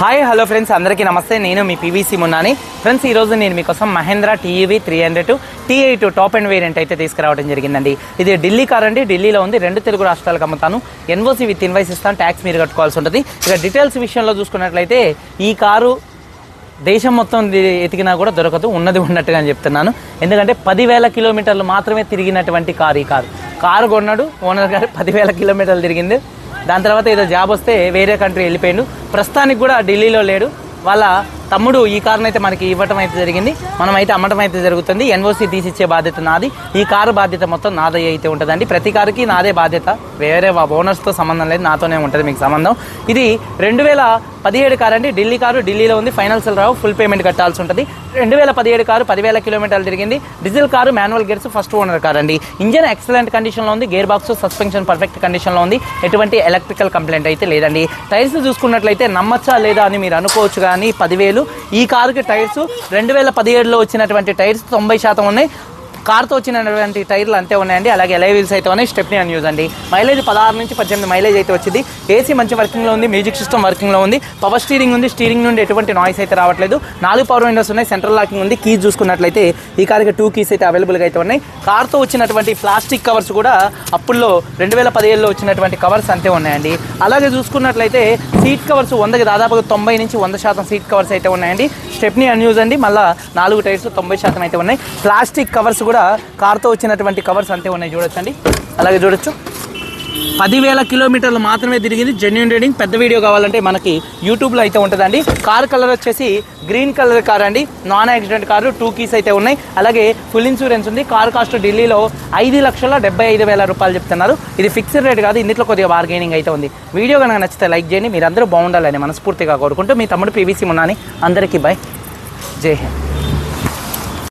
Hi hello friends అందరికీ నమస్తే. నేను మీ పీవీసీ మున్నాని ఫ్రెండ్స్ ఈరోజు నేను మీకోసం Mahindra TV three hundred T eight top and variant అయితే తీసుకురావడం జరిగిందండి. ఇది ఢిల్లీ కార్ అండి ఢిల్లీలో ఉంది. రెండు తెలుగు రాష్ట్రాలకు అమ్ముతాను. ఎన్ఓసి విత్ ఇన్వైస్ ఇస్తాను. ట్యాక్స్ మీరు కట్టుకోవాల్సి ఉంటుంది. ఇక డీటెయిల్స్ విషయంలో చూసుకున్నట్లయితే ఈ కారు దేశం మొత్తం ఎతికినా కూడా దొరకదు. ఉన్నది ఉన్నట్టుగా అని చెప్తున్నాను. ఎందుకంటే పదివేల కిలోమీటర్లు మాత్రమే తిరిగినటువంటి కారు ఈ కారు. కారు కొన్నాడు ఓనర్ గారు పదివేల కిలోమీటర్లు తిరిగింది. దాని తర్వాత ఏదో జాబ్ వస్తే వేరే కంట్రీ వెళ్ళిపోయాడు. ప్రస్తుతానికి కూడా ఢిల్లీలో లేడు. వాళ్ళ తమ్ముడు ఈ కారును అయితే మనకి ఇవ్వటం అయితే జరిగింది. మనం అయితే అమ్మటం అయితే జరుగుతుంది. ఎన్ఓసి తీసిచ్చే బాధ్యత నాది. ఈ కారు బాధ్యత మొత్తం నాదే అయితే ఉంటుందండి. ప్రతి కారుకి నాదే బాధ్యత. వేరే ఓనర్స్తో సంబంధం లేదు. నాతోనే ఉంటుంది మీకు సంబంధం. ఇది రెండు వేల పదిహేడు కారు అండి ఢిల్లీ కారు ఢిల్లీలో ఉంది. ఫైనాన్షియల్ రావు. ఫుల్ పేమెంట్ కట్టాల్సి ఉంటుంది. రెండు వేల పదిహేడు కారు పదివేల కిలోమీటర్లు తిరిగింది. Diesel car manual gears first owner car అండి. ఇంజన్ ఎక్సలెంట్ కండిషన్లో ఉంది. గేర్ బాక్స్ సస్పెన్షన్ పర్ఫెక్ట్ కండిషన్లో ఉంది. ఎటువంటి ఎలక్ట్రికల్ కంప్లైంట్ అయితే లేదండి. టైర్స్ చూసుకున్నట్లయితే నమ్మచ్చా లేదా అని మీరు అనుకోవచ్చు కానీ పదివేలు ఈ కారుకి టైర్స్ రెండు వేల పదిహేడులో వచ్చినటువంటి టైర్స్ తొంభై శాతం ఉన్నాయి. కార్తో వచ్చినటువంటి టైర్లు అంతే ఉన్నాయండి. అలాగే ఎలై వీల్స్ అయితే ఉన్నాయి. స్టెప్ని అని యూజ్ అండి. మైలేజ్ పదహారు నుంచి పద్దెనిమిది మైలేజ్ అయితే వచ్చింది. ఏసీ మంచి వర్కింగ్లో ఉంది. మ్యూజిక్ సిస్టమ్ వర్కింగ్లో ఉంది. పవర్ స్టీరింగ్ ఉంది. స్టీరింగ్ నుండి ఎటువంటి నాయిస్ అయితే రావట్లేదు. నాలుగు పవర్ విండోస్ ఉన్నాయి. సెంట్రల్ లాకింగ్ ఉంది. కీస్ చూసుకున్నట్లయితే ఈ కార్కి టూ కీస్ అయితే అవైలబుల్గా అయితే ఉన్నాయి. కార్తో వచ్చినటువంటి ప్లాస్టిక్ కవర్స్ కూడా అప్పుల్లో రెండు వేల పదిహేడులో వచ్చినటువంటి కవర్స్ అంతే ఉన్నాయండి. అలాగే చూసుకున్నట్లయితే సీట్ కవర్స్ వందకి దాదాపుగా తొంభై నుంచి వంద శాతం సీట్ కవర్స్ అయితే ఉన్నాయండి. స్టెప్ని అన్యూజ్ అండి. మళ్ళీ నాలుగు టైర్స్ తొంభై శాతం అయితే ఉన్నాయి. ప్లాస్టిక్ కవర్స్ కూడా కార్తో వచ్చినటువంటి కవర్స్ అంతే ఉన్నాయి చూడొచ్చండి. అలాగే చూడొచ్చు. పదివేల కిలోమీటర్లు మాత్రమే తిరిగింది. జెన్యున్ రీడింగ్ పెద్ద వీడియో కావాలంటే మనకి యూట్యూబ్లో అయితే ఉంటుందండి. కార్ కలర్ వచ్చేసి గ్రీన్ కలర్ కార్ అండి. Non accident car two keys అయితే ఉన్నాయి. అలాగే ఫుల్ ఇన్సూరెన్స్ ఉంది. కార్ కాస్ట్ ఢిల్లీలో ఐదు లక్షల డెబ్బై ఐదు వేల రూపాయలు చెప్తున్నారు. ఇది ఫిక్స్డ్ రేట్ కాదు ఇందులో కొద్దిగా బార్గెనింగ్ అయితే ఉంది. వీడియో కనుక నచ్చితే లైక్ చేయండి. మీరందరూ బాగుండాలని మనస్ఫూర్తిగా కోరుకుంటూ మీ తమ్ముడు పీవీసీ ఉన్నాని అందరికీ బై. జై హింద్.